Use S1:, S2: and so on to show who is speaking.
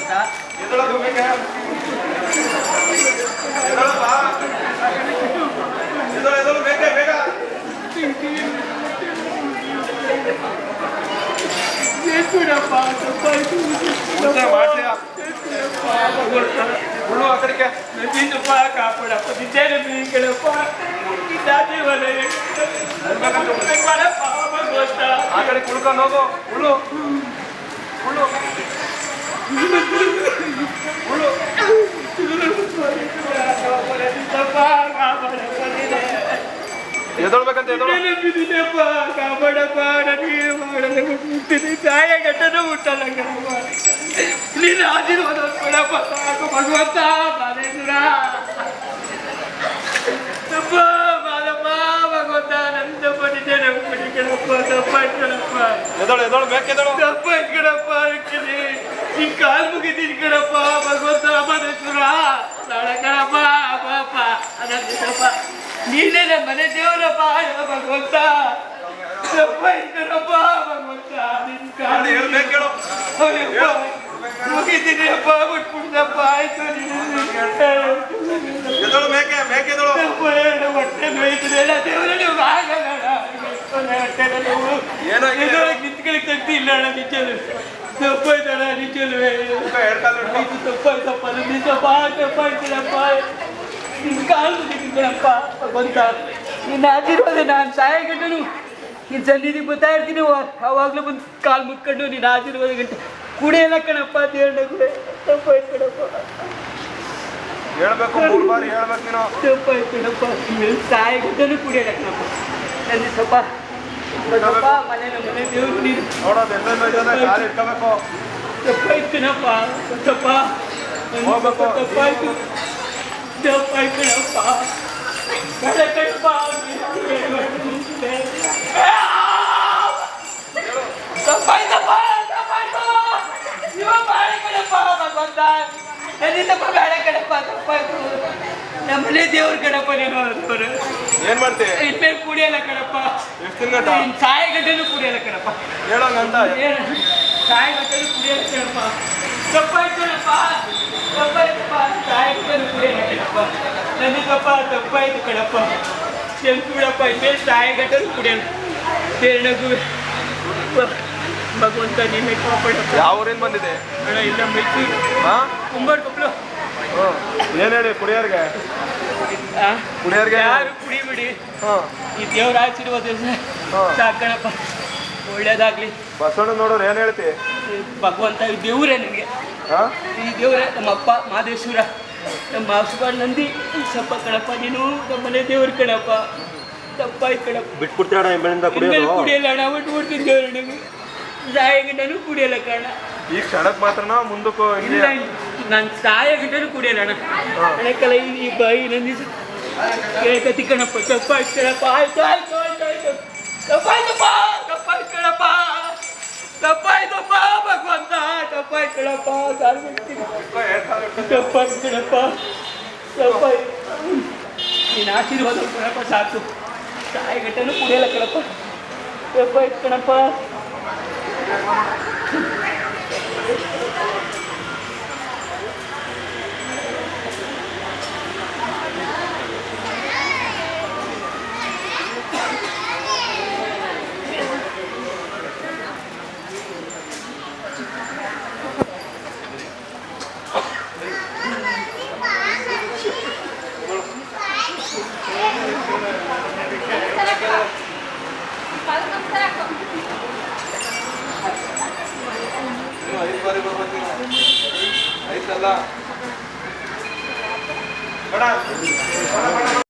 S1: ಗೊತ್ತಾ
S2: ಎದೊಳಗೆ ಹೋಗ್ಬೇಕೆ? ಎದೊಳಪ್ಪ? ಎದೊಳು, ಎದೊಳು, ಬೇಗ, ಬೇಗ. ಊಟ ಮಾಡ್ತೀಯ? ಹುಲ್ಲು ಆ ಕಡೆಗೆ.
S1: ಕಾಪಾಡಪ್ಪ ನಿಜೇನು ಬೀಗಳಪ್ಪ
S2: ಆ ಕಡೆ ಕುಳ್ಕೊಂಡು ಹೋಗು ಹುಲ್ಲು ಹುಲ್ಲು ಹುಲ್ಲು ಎದೊಳ್ಬೇಕಂತ ಎದೊಳು?
S1: ಕಾಪಾಡಪ್ಪ ನನಗೆ ಮಾಡಲು ಮುಟ್ಟಿದೆ ಗಾಯ ಗಟ್ಟನು ಮುಟ್ಟಲ್ಲ ನೀನು ಆಶೀರ್ವಾದ ಕೊಡಪ್ಪ ಸಾಕು ಭಗವಂತ ಬಾಲೇಶ್ವರ ತಪ್ಪ ಬಾಲಪ್ಪ ಭಗವಂತ ನನ್ನ ತಪ್ಪ ನಿಜ ನಂಬಿಡಿ ಕಣಪ್ಪ ತಪ್ಪಾಯ್ತು ಕಣಪ್ಪ
S2: ಎದೊಳು ಎದೊಳು ಬೇಕೆದೊಳು
S1: ಈ ಕಾಲ್ ಮುಗಿದೀನಿ ಕಣಪ್ಪ ಭಗವಂತ ನಾಳೆ ಕಣಪ್ಪ ಅಪ್ಪ ಅದಪ್ಪ ನೀನೇ ನಮ್ಮ ಮನೆ ದೇವರಪ್ಪ ಭಗವಂತ. ತಪ್ಪಾಯ್ತು ಕಣಪ್ಪ ಭಗವಂತ ನಿನ್ ಕಾಲು ಮುಗಿತೀನಿ. ಅಪ್ಪ ಬಿಟ್ಬಿಡ್ದಪ್ಪ ಆಯ್ತು
S2: ಬೇಕೆದೊಳು
S1: ಹೊಟ್ಟೆ ನೋವು. ಎದುರಾಗಿ ನಿಂತ್ಕೊಳ್ಳಿಕ್ಕೆ ಶಕ್ತಿ ಇಲ್ಲ ಅಣ್ಣ ನಿಜಲು ತಪ್ಪಾಯ್ತಣ್ಣ ನಿಜಲ್ವೇ. ಇದು ತಪ್ಪಾಯ್ತಪ್ಪ ನಿಜಪ್ಪ ನಿನ್ ಕಾಲು ಮುಗಿದಿದ್ದಪ್ಪ ಬಂತ. ನಿನ್ನ ಆಶೀರ್ವಾದ ನಾನು ಸಾಯಗಂಟನು ನಿನ್ನ ಸನ್ನಿಧಿ ಬರ್ತಾ ಇರ್ತೀನಿ ಅವಾಗಲೂ ಬಂದು ಕಾಲು ಮುಟ್ಕೊಂಡು ನಿನ್ನ ಆಶೀರ್ವಾದ ಗಂಟೆ ಕುಡಿಯಲ್ಲ ಕಣಪ್ಪ ಅಂತ ಕೂಡ ತಪ್ಪಾಯ್ತು ಕಣಪ್ಪ.
S2: ಹೇಳ್ಬೇಕು ಮೂರು ಬಾರಿ ಹೇಳ್ಬೇಕು ನೀನು.
S1: ತಪ್ಪಾಯ್ತು ಕಣಪ್ಪ. ನೀವು ಸಾಯಗಂಟನು ಕುಡಿಯಲ್ಲ ಕಣಪ್ಪ. ನನ್ನ ಸ್ವಲ್ಪ ಸ್ವಲ್ಪ ಮನೆ ಮನೆ ದೇವ್ರು ನೀನು
S2: ನೋಡೋದು ಎಲ್ಲೆಲ್ಲ ಇದ್ದಾನೆ ಕಾಲು ಇಟ್ಕೋಬೇಕು
S1: ತಪ್ಪಾಯ್ತು ಕಣಪ್ಪ ತಪ್ಪ
S2: ಹೋಗ್ಬೇಕು.
S1: ತಪ್ಪಾಯ್ತು ತಪ್ಪಾಯ್ತು ಕಣಪ್ಪ ಬೇಡ ಕಣಪ್ಪ ತಪ್ಪಾಯ್ತಪ್ಪ ತಪ್ಪಾಯ್ತು ನೀವು ಬೇಡ ಕಣಪ್ಪ ಭಗವಂತ ನನ್ನಿಂದಪ್ಪ ಬೇಡ ಕಣಪ್ಪ ತಪ್ಪಾಯ್ತು ನಮ್ಮನೆ ದೇವ್ರ ಕಣಪ್ಪ ನೀನು. ಅವ್ರು
S2: ಏನ್ ಮಾಡ್ತಿ?
S1: ಇನ್ಮೇಲೆ ಕುಡಿಯಲ್ಲ ಕಣಪ್ಪ.
S2: ಎಷ್ಟು ತಿನ್ಗಂಟ
S1: ಇನ್ ಸಾಯ ಗಂಟೆನೂ ಕುಡಿಯಲ್ಲ ಕಣಪ್ಪ.
S2: ಹೇಳೋಂಗಂತ
S1: ಸಾಯ ಗಂಟೆನೂ ಕುಡಿಯಲ್ಲ ಕಣಪ್ಪ. ತಪ್ಪಾಯ್ತು ಕಣಪ್ಪ ತಪ್ಪಾಯ್ತಪ್ಪ ಸಾಯ ಗಂಟೆನೂ ಕುಡಿಯಲ್ಲ ಕಣಪ್ಪ. ನನಗಪ್ಪ ತಪ್ಪಾಯ್ತು ಕಣಪ್ಪ. ಎಂದು ಬಿಡಪ್ಪ ಇನ್ಮೇಲೆ ಸಾಯ ಗಂಟೆನೂ ಕುಡಿಯಲ್ಲ. ಬೇರೆನಗು ಭಗವಂತ ನಿಮ್ಮ ಕಾಪಾಡಪ್ಪ.
S2: ಯಾವ ಊರಿಂದ ಬಂದಿದೆ
S1: ಅಣ್ಣ ಇಲ್ಲ ಮೈಸೂರು
S2: ಹಾಂ?
S1: ಕುಂಬಾರ್ ಕೊಪ್ಪಳು
S2: ಏನ್ ಹೇಳಿ ಕುಡಿಯೋರ್ಗೆ? ಕುಡಿಯೋರ್ಗೆ
S1: ಯಾರು ಕುಡಿಬಿಡಿ. ಈ ದೇವ್ರ ಆಶೀರ್ವಾದ. ಸಾಕಣಪ್ಪ. ಒಳ್ಳೇದಾಗ್ಲಿ.
S2: ಬಸವಣ್ಣ ನೋಡೋರು ಏನ್ ಹೇಳ್ತಿ?
S1: ಭಗವಂತ ಈ ದೇವ್ರೇ ನನಗೆ
S2: ಹಾ?
S1: ಈ ದೇವ್ರೆ ನಮ್ಮ ಅಪ್ಪ ಮಾದೇಶ್ವರ ನಮ್ಮ ಮಾಸುಬಾಳ್ ನಂದಿ. ಸಪ್ಪ ಕಣಪ್ಪ ನೀನು ನಮ್ಮನೆ ದೇವ್ರ ಕಣಪ್ಪ. ತಪ್ಪಾಯ್ತು ಕಣಪ್ಪ.
S3: ಬಿಟ್ಬಿಡ್ತೀರಣ ಇನ್ಮೇಲಿಂದ
S1: ಇನ್ಮೇಲೆ
S3: ಕುಡಿಯೋದು
S1: ಕುಡಿಯಲ್ಲ ಅಣ್ಣ ಬಿಟ್ಟು ಬಿಡ್ತೀನಿ ದೇವ್ರ ನನಗೆ ಸಾಯಗಿಟ್ಟನು ಕುಡಿಯಲ್ಲ ಕಣ.
S2: ಈ ಕ್ಷಣಕ್ಕೆ ಮಾತ್ರ ಮುಂದಕ್ಕೂ
S1: ಇಲ್ಲ. ನಾನು ಸಾಯಗಿಟ್ಟನು ಕುಡಿಯಲ್ಲ ಅಣ್ಣ. ಅಣ್ಣಕ್ಕಲ್ಲ ಈ ಬಾಯಿ ನಂದಿಸು. ಕೇಳ್ಕತಿ ಕಣಪ್ಪ ತಪ್ಪಾಯ್ತು ಕಣಪ್ಪ ಆಯ್ತು ಆಯ್ತು ಆಯ್ತು ಆಯ್ತು. ತಪ್ಪಾಯ್ತಪ್ಪ ತಪ್ಪಾಯ್ತು ಕಣಪ್ಪ ತಪ್ಪಾಯ್ತಪ್ಪ ಭಗವಂತ. ತಪ್ಪಾಯ್ತು ಕಣಪ್ಪ ತಪ್ಪಾಯ್ತು ಕಣಪ್ಪ ತಪ್ಪಾಯ್ತು ನೀನು ಆಶೀರ್ವಾದ ಕಣಪ್ಪ ಸಾಕು. ಸಾಯಿಗಟ್ಟನು ಕುಡಿಯಲ್ಲ ಕಣಪ್ಪ. ತಪ್ಪಾಯ್ತು ಕಣಪ್ಪ
S2: ಐದು ಬಾರಿ ಬರ್ಬೇಕು ಐತಲ್ಲ. ಬೇಡ.